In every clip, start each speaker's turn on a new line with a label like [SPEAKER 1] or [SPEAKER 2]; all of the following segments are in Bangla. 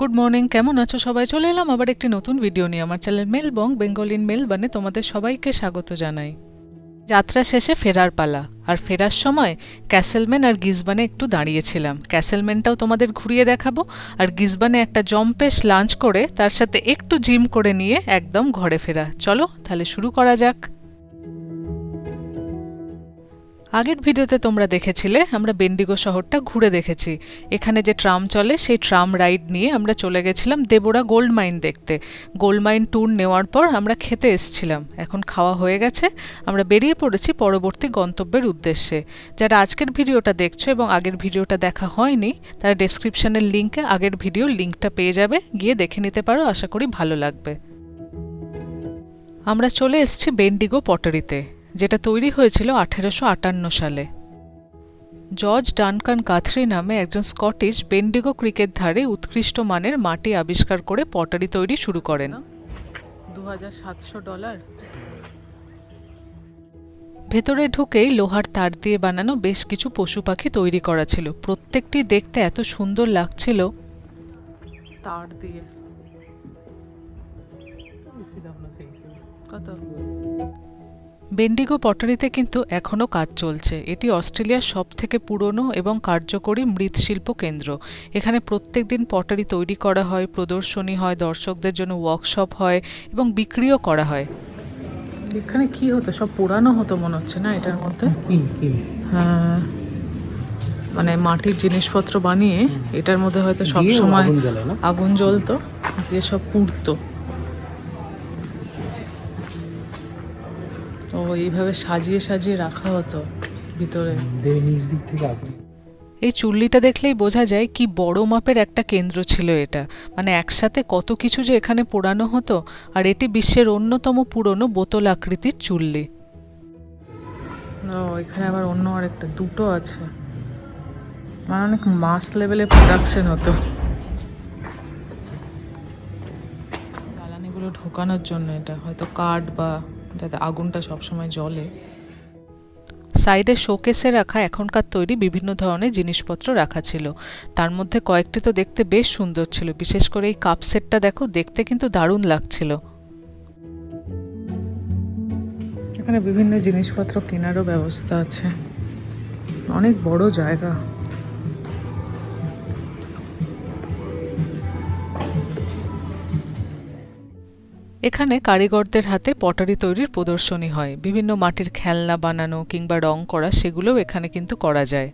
[SPEAKER 1] গুড মর্নিং কেমন আছো সবাই? চলে এলাম আবার একটি নতুন ভিডিও নিয়ে। আমার চ্যানেল মেলবং বেঙ্গলিন মেলবানে তোমাদের সবাইকে স্বাগত জানাই। যাত্রা শেষে ফেরার পালা, আর ফেরার সময় ক্যাসেলম্যান আর গিজবানে একটু দাঁড়িয়েছিলাম। ক্যাসেলম্যানটাও তোমাদের ঘুরিয়ে দেখাবো, আর গিজবানে একটা জম্পেশ লাঞ্চ করে, তার সাথে একটু জিম করে নিয়ে একদম ঘরে ফেরা। চলো, তাহলে শুরু করা যাক। আগের ভিডিওতে তোমরা দেখেছিলে, আমরা বেন্ডিগো শহরটা ঘুরে দেখেছি। এখানে যে ট্রাম চলে, সেই ট্রাম রাইড নিয়ে আমরা চলে গেছিলাম দেবরা গোল্ড মাইন দেখতে। গোল্ড মাইন ট্যুর নেওয়ার পর আমরা খেতে এসছিলাম। এখন খাওয়া হয়ে গেছে, আমরা বেরিয়ে পড়েছি পরবর্তী গন্তব্যের উদ্দেশ্যে। যারা আজকের ভিডিওটা দেখছ এবং আগের ভিডিওটা দেখা হয়নি, তারা ডেসক্রিপশনের লিঙ্কে আগের ভিডিওর লিঙ্কটা পেয়ে যাবে, গিয়ে দেখে নিতে পারো, আশা করি ভালো লাগবে। আমরা চলে এসেছি বেন্ডিগো পটারিতে। যেটা তৈরি হয়েছিল আঠেরোশো আটান্ন সালে। জর্জ ডানকান কাথরি নামে একজন স্কটিশ বেন্ডিগো ক্রিকেট ধারে উৎকৃষ্ট মানের মাটি আবিষ্কার করে পটারি তৈরি শুরু করেন। দু ডলার। ভেতরে ঢুকেই লোহার তার দিয়ে বানানো বেশ কিছু পশু পাখি তৈরি করা ছিল। প্রত্যেকটি দেখতে এত সুন্দর লাগছিল তার দিয়ে। কত? বেন্ডিগো পটারিতে কিন্তু এখনও কাজ চলছে। এটি অস্ট্রেলিয়ার সব থেকে পুরনো এবং কার্যকরী মৃৎশিল্প কেন্দ্র। এখানে প্রত্যেক দিন পটারি তৈরি করা হয় প্রদর্শনী হয় দর্শকদের জন্য ওয়ার্কশপ হয় এবং বিক্রিও করা হয়। এখানে কি হতো? সব পুরানো হতো মনে হচ্ছে না এটার মধ্যে? হ্যাঁ মানে মাটির জিনিসপত্র বানিয়ে এটার মধ্যে হয়তো সব সময়
[SPEAKER 2] আগুন
[SPEAKER 1] আগুন জ্বলতো দিয়ে সব পুড়তো। এইভাবে সাজিয়ে সাজিয়ে রাখা হতো ভিতরে।
[SPEAKER 2] নিচ দিক থেকে আগুন।
[SPEAKER 1] এই চুল্লিটা দেখলেই বোঝা যায় কি বড় মাপের একটা কেন্দ্র ছিল এটা। মানে একসাথে কত কিছু যে এখানে পোড়ানো হতো আর এটি বিশ্বের অন্যতম পুরনো বোতল আকৃতির চুল্লি। ও এখানে আবার অন্য আরেকটা দুটো আছে। মানে অনেক মাস লেভেলে প্রোডাকশন হতো। জ্বালানিগুলো ঢোকানোর জন্য এটা হয়তো কাঠ বা যাতে আগুনটা সবসময় জ্বলে। সাইডে শোকেসে রাখা এখনকার তৈরি বিভিন্ন ধরনের জিনিসপত্র রাখা ছিল। তার মধ্যে কয়েকটি তো দেখতে বেশ সুন্দর ছিল। বিশেষ করে এই কাপ সেটটা দেখো, দেখতে কিন্তু দারুণ লাগছিল। এখানে বিভিন্ন জিনিসপত্র কেনারও ব্যবস্থা আছে। অনেক বড় জায়গা। এখানে কারিগরদের হাতে পটারি তৈরির প্রদর্শনী হয়। বিভিন্ন মাটির খেলনা বানানো কিংবা রং করা সেগুলোও এখানে কিন্তু করা যায়।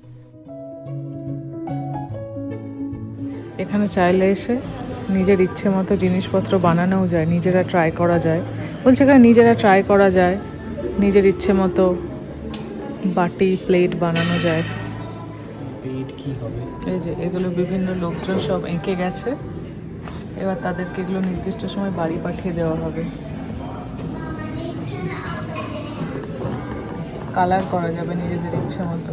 [SPEAKER 1] এখানে চাইলে এসে নিজের ইচ্ছে মতো জিনিসপত্র বানানোও যায় নিজেরা ট্রাই করা যায়। বলছে এখানে নিজেরা ট্রাই করা যায় নিজের ইচ্ছে মতো বাটি প্লেট বানানো যায়।
[SPEAKER 2] কি
[SPEAKER 1] এই যে এগুলো বিভিন্ন লোকজন সব এঁকে গেছে। এবার তাদেরকে এগুলো নির্দিষ্ট সময় বাড়ি পাঠিয়ে দেওয়া হবে। কালার করা যাবে নিজেদের ইচ্ছে মতো।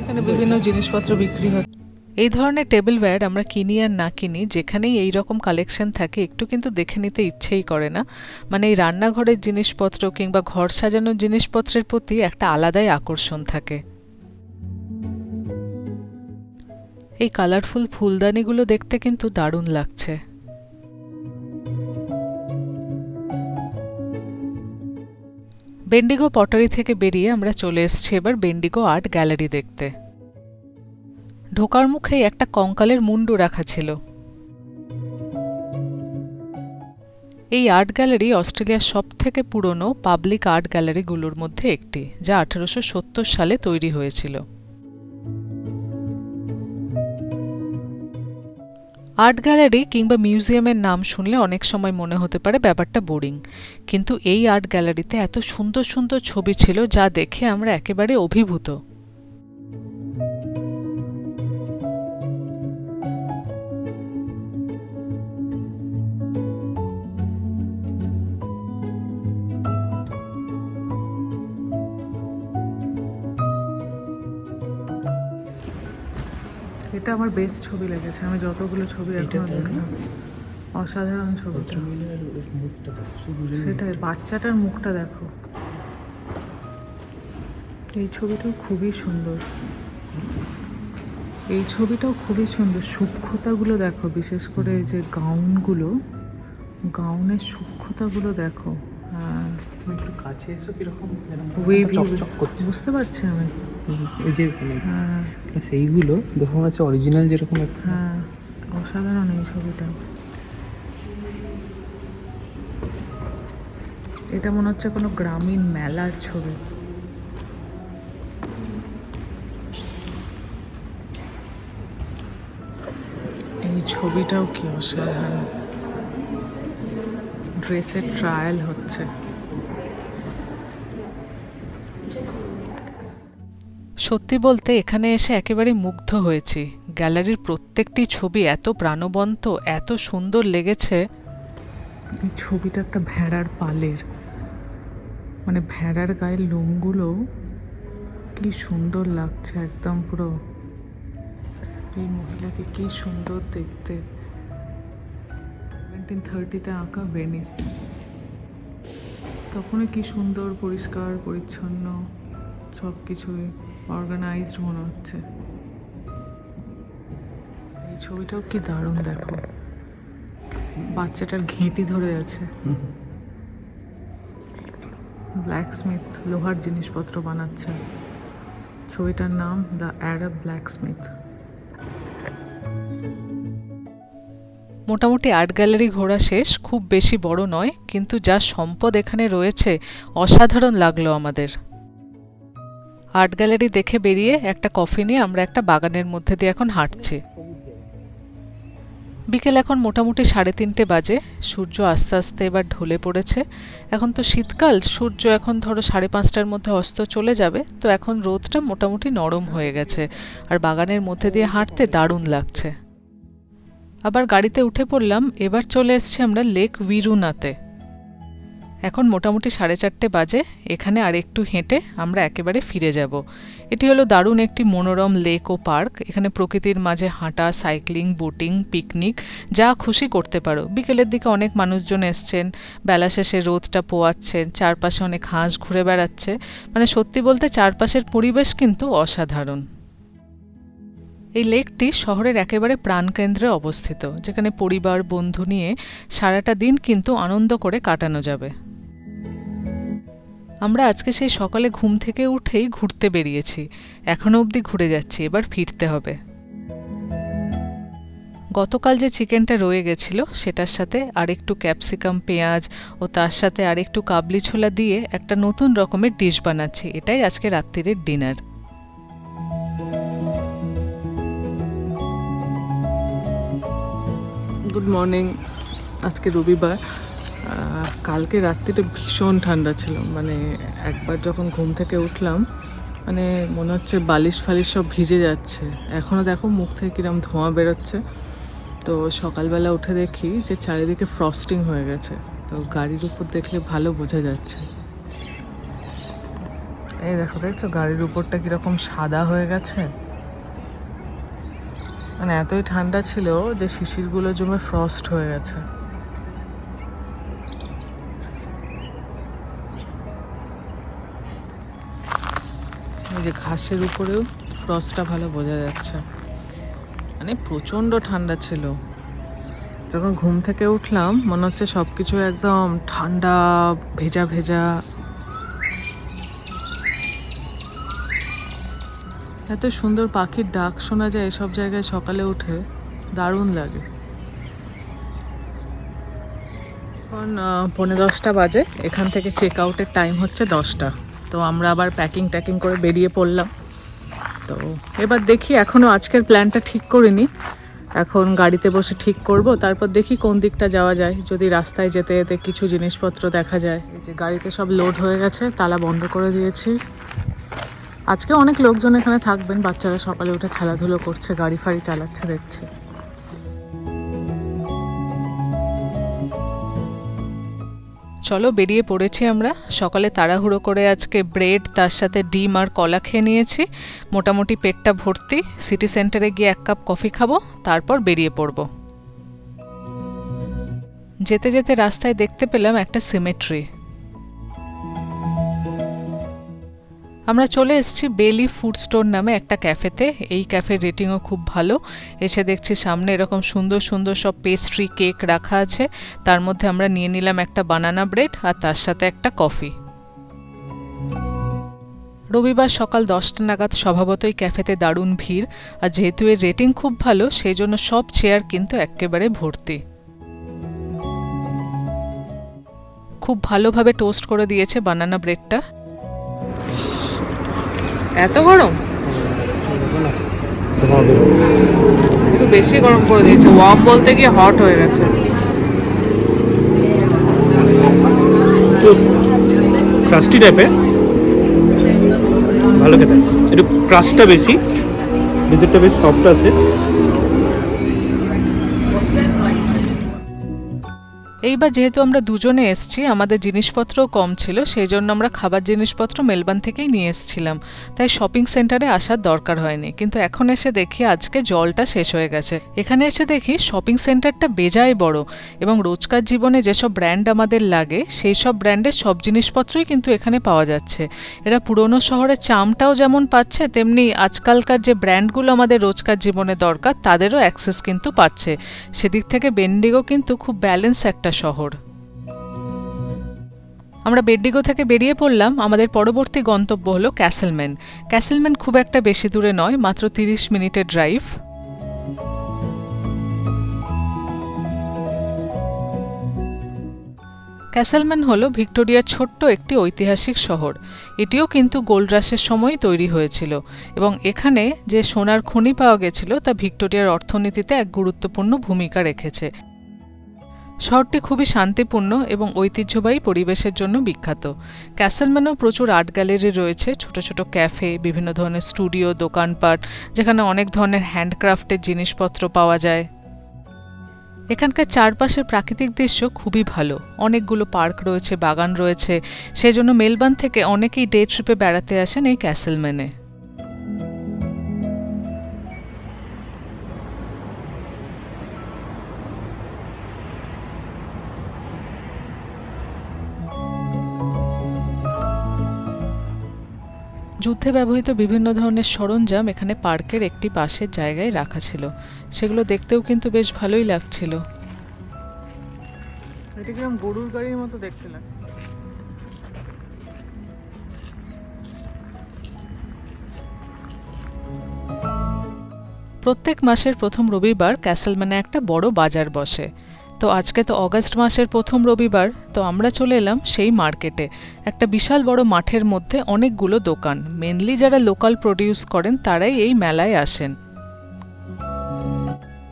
[SPEAKER 1] এখানে বিভিন্ন জিনিসপত্র বিক্রি হচ্ছে। এই ধরনের টেবিল ওয়্যার আমরা কিনি আর না কিনি, যেখানেই এই রকম কালেকশন থাকে, একটু কিন্তু দেখে নিতে ইচ্ছেই করে না। মানে এই রান্নাঘরের জিনিসপত্র কিংবা ঘর সাজানোর জিনিসপত্রের প্রতি একটা আলাদাই আকর্ষণ থাকে। এই কালারফুল ফুলদানিগুলো দেখতে কিন্তু দারুণ লাগছে। বেন্ডিগো পটারি থেকে বেরিয়ে আমরা চলে এসেছি এবার বেন্ডিগো আর্ট গ্যালারি দেখতে। ঢোকার মুখেই একটা কঙ্কালের মুন্ডু রাখা ছিল। এই আর্ট গ্যালারি অস্ট্রেলিয়ার সব থেকে পুরনো পাবলিক আর্ট গ্যালারিগুলোর মধ্যে একটি, যা আঠেরোশো সালে তৈরি হয়েছিল। আর্ট গ্যালারি কিংবা মিউজিয়ামের নাম শুনলে অনেক সময় মনে হতে পারে ব্যাপারটা বোরিং কিন্তু এই আর্ট গ্যালারিতে এত সুন্দর সুন্দর ছবি ছিল যা দেখে আমরা একেবারে অভিভূত। এটা আমার বেস্ট ছবি লেগেছে। আমি যতগুলো ছবি
[SPEAKER 2] এখনও
[SPEAKER 1] দেখলাম অসাধারণ ছবিটা
[SPEAKER 2] দুজনে
[SPEAKER 1] সেটাই বাচ্চাটার মুখটা দেখো। এই ছবিটাও খুবই সুন্দর। এই ছবিটাও খুবই সুন্দর। সূক্ষ্মতাগুলো দেখো বিশেষ করে এই যে গাউনগুলো। গাউনের সূক্ষ্মতাগুলো দেখো। হ্যাঁ
[SPEAKER 2] কাছে এসো কীরকম
[SPEAKER 1] বুঝতে পারছি আমি।
[SPEAKER 2] এই যে মানে
[SPEAKER 1] হ্যাঁ।
[SPEAKER 2] সেইগুলো দেখো মনে হচ্ছে অরিজিনাল যেরকম একটা।
[SPEAKER 1] হ্যাঁ অসাধারণ এই ছবিটা। এটা মনে হচ্ছে কোনো গ্রামীণ মেলার ছবি। এই ছবিটাও কি অসাধারণ। ড্রেসের ট্রায়াল হচ্ছে। সত্যি বলতে এখানে এসে একেবারে মুগ্ধ হয়েছি। গ্যালারির প্রত্যেকটি ছবি এত প্রাণবন্ত, এত সুন্দর লেগেছে। এই ছবিটা একটা ভেড়ার পালের। মানে ভেড়ার গায়ের লোমগুলো কি সুন্দর লাগছে একদম পুরো। এই মহিলাকে কি সুন্দর দেখতে। নাইনটিন থার্টিতে আঁকা ভেনিস তখনই কি সুন্দর, পরিষ্কার, পরিচ্ছন্ন সব কিছুই অর্গানাইজড মনে হচ্ছে। এই ছবিটাও কি দারুণ দেখো। বাচ্চাটার ঘেঁটি ধরে আছে। ব্ল্যাক স্মিথ লোহার জিনিসপত্র বানাচ্ছে। ছবিটার নাম দ্য অ্যারব ব্ল্যাক স্মিথ মোটামুটি আর্ট গ্যালারি ঘোরা শেষ, খুব বেশি বড় নয়, কিন্তু যা সম্পদ এখানে রয়েছে, অসাধারণ লাগল আমাদের। আর্ট গ্যালারি দেখে বেরিয়ে একটা কফি নিয়ে আমরা একটা বাগানের মধ্যে দিয়ে এখন হাঁটছি। বিকেল এখন মোটামুটি সাড়ে তিনটে বাজে, সূর্য আস্তে আস্তে এবার ঢলে পড়েছে। এখন তো শীতকাল, সূর্য এখন ধরো সাড়ে পাঁচটার মধ্যে অস্ত চলে যাবে, তো এখন রোদটা মোটামুটি নরম হয়ে গেছে। আর বাগানের মধ্যে দিয়ে হাঁটতে দারুণ লাগছে। আবার গাড়িতে উঠে পড়লাম, এবার চলে এসছি আমরা লেক উইরুনাতে এখন মোটামুটি সাড়ে চারটে বাজে, এখানে আর একটু হেঁটে আমরা একেবারে ফিরে যাব। এটি হলো দারুণ একটি মনোরম লেক ও পার্ক, এখানে প্রকৃতির মাঝে হাঁটা, সাইক্লিং, বোটিং, পিকনিক, যা খুশি করতে পারো। বিকেলের দিকে অনেক মানুষজন এসছেন, বেলা শেষে রোদটা পোয়াচ্ছেন চারপাশে অনেক হাঁস ঘুরে বেড়াচ্ছে মানে সত্যি বলতে চারপাশের পরিবেশ কিন্তু অসাধারণ। এই লেকটি শহরের একেবারে প্রাণকেন্দ্রে অবস্থিত, যেখানে পরিবার, বন্ধু নিয়ে সারাটা দিন কিন্তু আনন্দ করে কাটানো যাবে। আমরা আজকে সেই সকালে ঘুম থেকে উঠেই ঘুরতে বেরিয়েছি। এখনও অবধি ঘুরে যাচ্ছি, এবার ফিরতে হবে। গতকাল যে চিকেনটা রয়ে গেছিল, সেটার সাথে আরেকটু ক্যাপসিকাম পেঁয়াজ ও তার সাথে আরেকটু কাবলি ছোলা দিয়ে একটা নতুন রকমের ডিশ বানাচ্ছি। এটাই আজকে রাত্রিরের ডিনার। গুড মর্নিং আজকে রবিবার। কালকে রাত্রিটা ভীষণ ঠান্ডা ছিল। মানে একবার যখন ঘুম থেকে উঠলাম মানে মনে হচ্ছে বালিশ ফালিশ সব ভিজে যাচ্ছে। এখনও দেখো মুখ থেকে কিরম ধোঁয়া বেরোচ্ছে। তো সকালবেলা উঠে দেখি যে চারিদিকে ফ্রস্টিং হয়ে গেছে। তো গাড়ির উপর দেখলে ভালো বোঝা যাচ্ছে। এই দেখো, দেখছ গাড়ির উপরটা কীরকম সাদা হয়ে গেছে? মানে এতই ঠান্ডা ছিল যে শিশিরগুলো জমে ফ্রস্ট হয়ে গেছে। যে ঘাসের উপরেও ফ্রস্টটা ভালো বোঝা যাচ্ছে। মানে প্রচণ্ড ঠান্ডা ছিল। যখন ঘুম থেকে উঠলাম মনে হচ্ছে সব কিছু একদম ঠান্ডা ভেজা ভেজা। এত সুন্দর পাখির ডাক শোনা যায় এসব জায়গায় সকালে উঠে দারুণ লাগে। এখন আহ, পৌনে দশটা বাজে। এখান থেকে চেক আউটের টাইম হচ্ছে দশটা। তো আমরা আবার প্যাকিং ট্যাকিং করে বেরিয়ে পড়লাম। তো এবার দেখি এখনও আজকের প্ল্যানটা ঠিক করিনি। এখন গাড়িতে বসে ঠিক করব, তারপর দেখি কোন দিকটা যাওয়া যায়। যদি রাস্তায় যেতে যেতে কিছু জিনিসপত্র দেখা যায়। এই যে গাড়িতে সব লোড হয়ে গেছে, তালা বন্ধ করে দিয়েছি। আজকে অনেক লোকজন এখানে থাকবেন, বাচ্চারা সকালে উঠে খেলাধুলো করছে, গাড়ি ফাড়ি চালাচ্ছে, দেখছি। চলো বেরিয়ে পড়েছি আমরা। সকালে তাড়াহুড়ো করে আজকে ব্রেড, তার সাথে ডিম আর কলা খেয়ে নিয়েছি। মোটামুটি পেটটা ভর্তি। সিটি সেন্টারে গিয়ে এক কাপ কফি খাব, তারপর বেরিয়ে পড়ব। যেতে যেতে রাস্তায় দেখতে পেলাম একটা সিমেট্রি। আমরা চলে এসেছি বেলি ফুড স্টোর নামে একটা ক্যাফেতে। এই ক্যাফের রেটিংও খুব ভালো। এসে দেখছি সামনে এরকম সুন্দর সুন্দর সব পেস্ট্রি কেক রাখা আছে। তার মধ্যে আমরা নিয়ে নিলাম একটা বানানা ব্রেড আর তার সাথে একটা কফি রবিবার সকাল দশটা নাগাদ স্বভাবতই ক্যাফেতে দারুণ ভিড়। আর যেহেতু এর রেটিং খুব ভালো সেই জন্য সব চেয়ার কিন্তু একেবারে ভর্তি। খুব ভালোভাবে টোস্ট করে দিয়েছে বানানা ব্রেডটা এত গরম? একটু বেশি গরম করে দিয়েছে। ওয়ার্ম বলতে গিয়ে হট হয়ে গেছে।
[SPEAKER 2] ক্রাস্টি টাইপের ভালো খেতে। একটু ক্রাস্টটা বেশি, ভিতরটা বেশ সফট আছে।
[SPEAKER 1] এইবার যেহেতু আমরা দুজনে এসছি, আমাদের জিনিসপত্রও কম ছিল সেই জন্য আমরা খাবার জিনিসপত্র মেলবার্ন থেকেই নিয়ে এসেছিলাম। তাই শপিং সেন্টারে আসার দরকার হয়নি। কিন্তু এখন এসে দেখি আজকে জলটা শেষ হয়ে গেছে। এখানে এসে দেখি শপিং সেন্টারটা বেজায় বড় এবং রোজকার জীবনে যেসব ব্র্যান্ড আমাদের লাগে, সেই সব ব্র্যান্ডের সব জিনিসপত্রই কিন্তু এখানে পাওয়া যাচ্ছে। এরা পুরনো শহরের চামটাও যেমন পাচ্ছে, তেমনি আজকালকার যে ব্র্যান্ডগুলো আমাদের রোজকার জীবনে দরকার, তাদেরও অ্যাক্সেস কিন্তু পাচ্ছে। সেদিক থেকে বেন্ডিগো কিন্তু খুব ব্যালেন্স একটা শহর। আমরা বেডডিগো থেকে বেরিয়ে পড়লাম। আমাদের পরবর্তী গন্তব্য হলো ক্যাসেলম্যান। ক্যাসেলম্যান খুব একটা বেশি দূরে নয়, মাত্র তিরিশ মিনিটের ড্রাইভ। ক্যাসেলম্যান হল ভিক্টোরিয়ার ছোট্ট একটি ঐতিহাসিক শহর। এটিও কিন্তু গোল্ড রাশের সময় তৈরি হয়েছিল এবং এখানে যে সোনার খনি পাওয়া গেছিল তা ভিক্টোরিয়ার অর্থনীতিতে এক গুরুত্বপূর্ণ ভূমিকা রেখেছে। শহরটি খুবই শান্তিপূর্ণ এবং ঐতিহ্যবাহী পরিবেশের জন্য বিখ্যাত। ক্যাসেলম্যানেও প্রচুর আর্ট গ্যালারি রয়েছে, ছোট ছোট ক্যাফে, বিভিন্ন ধরনের স্টুডিও, দোকানপাট, যেখানে অনেক ধরনের হ্যান্ডক্রাফটের জিনিসপত্র পাওয়া যায়। এখানকার চারপাশের প্রাকৃতিক দৃশ্য খুবই ভালো। অনেকগুলো পার্ক রয়েছে, বাগান রয়েছে। সেজন্য মেলবার্ন থেকে অনেকেই ডে ট্রিপে বেড়াতে আসেন এই ক্যাসেলম্যানে। যুদ্ধে ব্যবহৃত বিভিন্ন ধরনের সরঞ্জাম এখানে পার্কের একটি পাশের জায়গায় রাখা ছিল। সেগুলো দেখতেও কিন্তু বেশ ভালোই লাগছিল। এটা কীরকম গরুর গাড়ির মতো দেখতে লাগে প্রত্যেক মাসের প্রথম রবিবার ক্যাসেলম্যানে একটা বড় বাজার বসে। তো আজকে তো অগাস্ট মাসের প্রথম রবিবার, তো আমরা চলে এলাম সেই মার্কেটে। একটা বিশাল বড় মাঠের মধ্যে অনেকগুলো দোকান। মেনলি যারা লোকাল প্রডিউস করেন, তারাই এই মেলায় আসেন।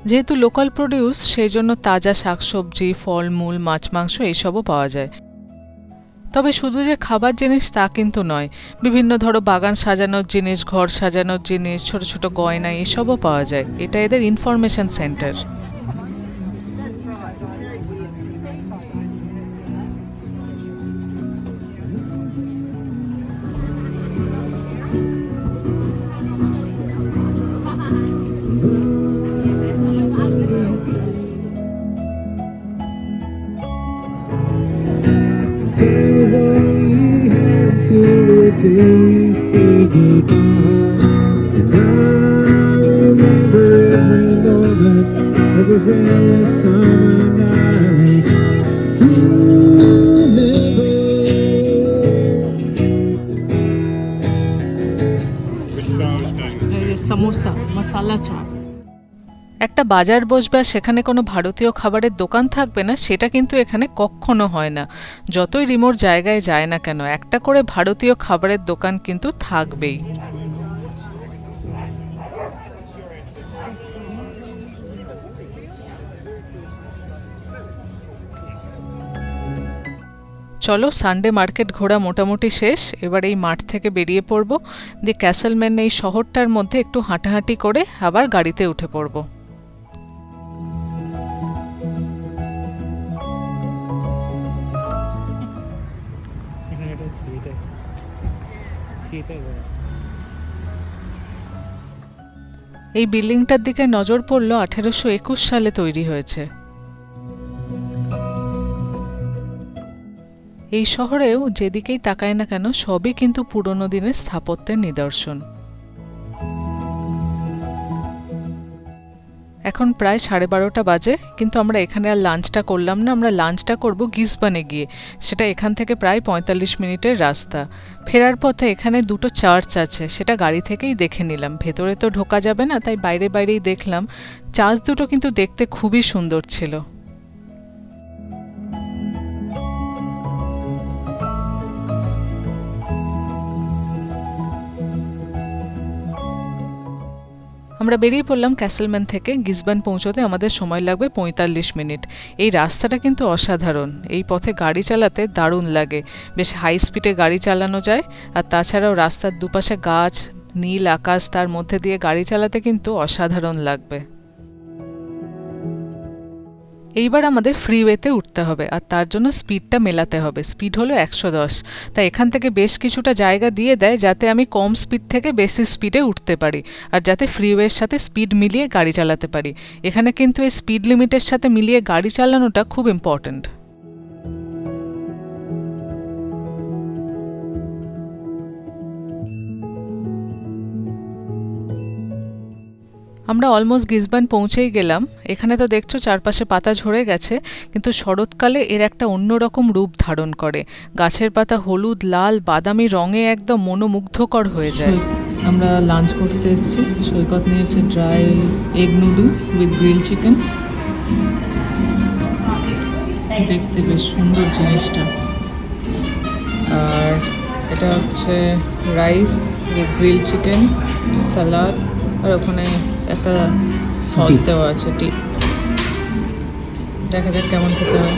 [SPEAKER 1] যেহেতু লোকাল প্রডিউস সেই জন্য তাজা শাকসবজি, ফলমূল, মাছ, মাংস এইসবও পাওয়া যায়। তবে শুধু যে খাবার জিনিস তা কিন্তু নয়, বিভিন্ন ধরো বাগান সাজানোর জিনিস, ঘর সাজানোর জিনিস, ছোট ছোট গয়না এসবও পাওয়া যায়। এটা এদের information centre
[SPEAKER 3] those endless
[SPEAKER 1] chaat. একটা বাজার বসবে সেখানে কোনো ভারতীয় খাবারের দোকান থাকবে না, সেটা কিন্তু এখানে কখনো হয় না। যতই রিমোট জায়গায় যায় না কেন, একটা করে ভারতীয় খাবারের দোকান কিন্তু থাকবেই। চলো সানডে মার্কেট ঘোরা মোটামুটি শেষ। এবার এই মাঠ থেকে বেরিয়ে পড়ব। দিয়ে ক্যাসেলম্যান এই শহরটার মধ্যে একটু হাঁটাহাঁটি করে আবার গাড়িতে উঠে পড়ব। এই বিল্ডিংটার দিকে নজর পড়ল আঠেরোশো একুশ সালে তৈরি হয়েছে। এই শহরেও যেদিকেই তাকায় না কেন সবই কিন্তু পুরনো দিনের স্থাপত্যের নিদর্শন। এখন প্রায় সাড়ে বারোটা বাজে, কিন্তু আমরা এখানে আর লাঞ্চটা করলাম না, আমরা লাঞ্চটা করব গিসবানে গিয়ে। সেটা এখান থেকে প্রায় পঁয়তাল্লিশ মিনিটের রাস্তা। ফেরার পথে এখানে দুটো চার্চ আছে, সেটা গাড়ি থেকেই দেখে নিলাম। ভেতরে তো ঢোকা যাবে না, তাই বাইরে বাইরেই দেখলাম। চার্চ দুটো কিন্তু দেখতে খুবই সুন্দর ছিল। আমরা বেরিয়ে পড়লাম ক্যাসেলম্যান থেকে গিসবান পৌঁছতে আমাদের সময় লাগবে পঁয়তাল্লিশ মিনিট। এই রাস্তাটা কিন্তু অসাধারণ। এই পথে গাড়ি চালাতে দারুণ লাগে। বেশ হাই স্পিডে গাড়ি চালানো যায় আর তাছাড়াও রাস্তার দুপাশে গাছ, নীল আকাশ তার মধ্যে দিয়ে গাড়ি চালাতে কিন্তু অসাধারণ লাগবে। এইবার আমাদের ফ্রিওয়েতে উঠতে হবে, আর তার জন্য স্পিডটা মেলাতে হবে। স্পিড হলো একশো দশ। তাই এখান থেকে বেশ কিছুটা জায়গা দিয়ে দেয় যাতে আমি কম স্পিড থেকে বেশি স্পিডে উঠতে পারি, আর যাতে ফ্রিওয়ের সাথে স্পিড মিলিয়ে গাড়ি চালাতে পারি। এখানে কিন্তু এই স্পিড লিমিটের সাথে মিলিয়ে গাড়ি চালানোটা খুব ইম্পর্ট্যান্ট আমরা অলমোস্ট গিজবান পৌঁছেই গেলাম। এখানে তো দেখছ চারপাশে পাতা ঝরে গেছে, কিন্তু শরৎকালে এর একটা অন্যরকম রূপ ধারণ করে। গাছের পাতা হলুদ, লাল, বাদামি রঙে একদম মনোমুগ্ধকর হয়ে যায়। আমরা লাঞ্চ করতে এসেছি। সৈকত নিয়েছে dry egg noodles with grill chicken দেখতে বেশ সুন্দর জিনিসটা। আর এটা হচ্ছে rice with grill chicken salad আর ওখানে একটা সস দেওয়া আছে টি দেখা যাক কেমন খেতে হয়।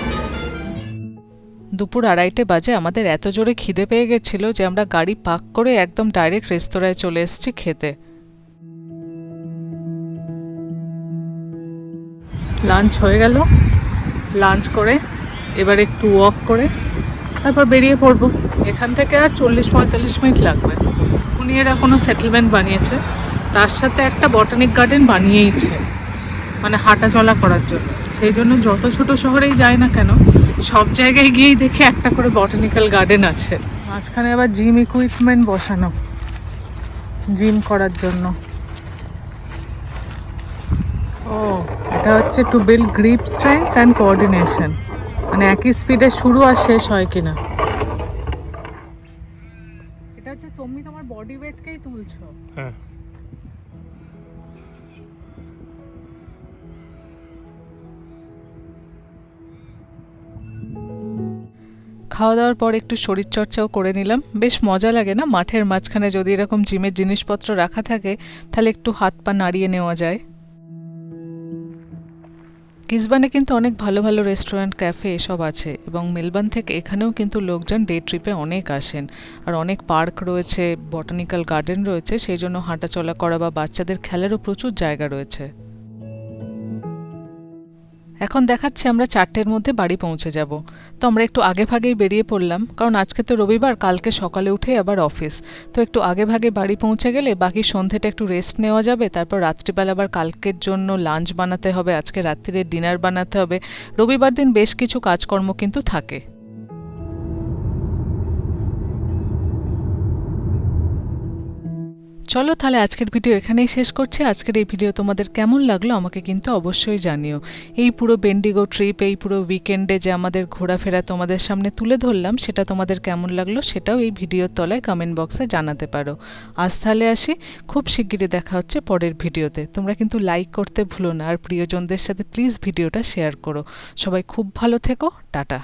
[SPEAKER 1] দুপুর আড়াইটে বাজে আমাদের এত জোরে খিদে পেয়ে গেছিল যে আমরা গাড়ি পার্ক করে একদম ডাইরেক্ট রেস্তোরাঁয় চলে এসেছি খেতে। লাঞ্চ হয়ে গেল। লাঞ্চ করে এবার একটু ওয়াক করে তারপর বেরিয়ে পড়ব। এখান থেকে আর চল্লিশ পঁয়তাল্লিশ মিনিট লাগবে। উনি এরা কোনো সেটেলমেন্ট বানিয়েছে। তার সাথে একটা বটানিক গার্ডেন বানিয়েইছে মানে হাঁটা চলা করার জন্য। সেই জন্য যত ছোট শহরেই যায় না কেন, সব জায়গায় গিয়েই দেখে একটা করে বটানিক্যাল গার্ডেন আছে। মাঝখানে আবার জিম ইকুইপমেন্ট বসানো জিম করার জন্য। ও, এটা হচ্ছে to build grip strength and coordination মানে একই স্পিডে শুরু আর শেষ হয় কিনা। এটা হচ্ছে তুমি তোমার বডি ওয়েটকেই তুলছো?
[SPEAKER 2] হ্যাঁ।
[SPEAKER 1] খাওয়া দাওয়ার পর একটু শরীরচর্চাও করে নিলাম। বেশ মজা লাগে না? মাঠের মাঝখানে যদি এরকম জিমের জিনিসপত্র রাখা থাকে, তাহলে একটু হাত পা নাড়িয়ে নেওয়া যায়। কিসবানে কিন্তু অনেক ভালো ভালো রেস্টুরেন্ট, ক্যাফে এসব আছে এবং মেলবার্ন থেকে এখানেও কিন্তু লোকজন ডে ট্রিপে অনেক আসেন। আর অনেক পার্ক রয়েছে, বটানিক্যাল গার্ডেন রয়েছে, সেই জন্য হাঁটাচলা করা বা বাচ্চাদের খেলারও প্রচুর জায়গা রয়েছে। এখন দেখাচ্ছে আমরা চারটের মধ্যে বাড়ি পৌঁছে যাব। তো আমরা একটু আগে ভাগেই বেরিয়ে পড়লাম, কারণ আজকে তো রবিবার, কালকে সকালে উঠে আবার অফিস। তো একটু আগে ভাগে বাড়ি পৌঁছে গেলে বাকি সন্ধ্যেটা একটু রেস্ট নেওয়া যাবে, তারপর রাত্রিবেলা আবার কালকের জন্য লাঞ্চ বানাতে হবে, আজকে রাত্রিরে ডিনার বানাতে হবে। রবিবার দিন বেশ কিছু কাজকর্ম কিন্তু থাকে। চলো তাহলে আজকের ভিডিও এখানেই শেষ করছি। আজকের এই ভিডিও তোমাদের কেমন লাগল আমাকে কিন্তু অবশ্যই জানিও। এই পুরো বেন্ডিগো ট্রিপ এই পুরো উইকেন্ডে যে আমাদের ঘোরাফেরা তোমাদের সামনে তুলে ধরলাম, সেটা তোমাদের কেমন লাগল সেটাও এই ভিডিওর তলায় কমেন্ট বক্সে জানাতে পারো। আজ তাহলে আসি, খুব শিগগিরই দেখা হচ্ছে পরের ভিডিওতে। তোমরা কিন্তু লাইক করতে ভুলো না, আর প্রিয়জনদের সাথে প্লিজ ভিডিওটা শেয়ার করো। সবাই খুব ভালো থেকো, টাটা।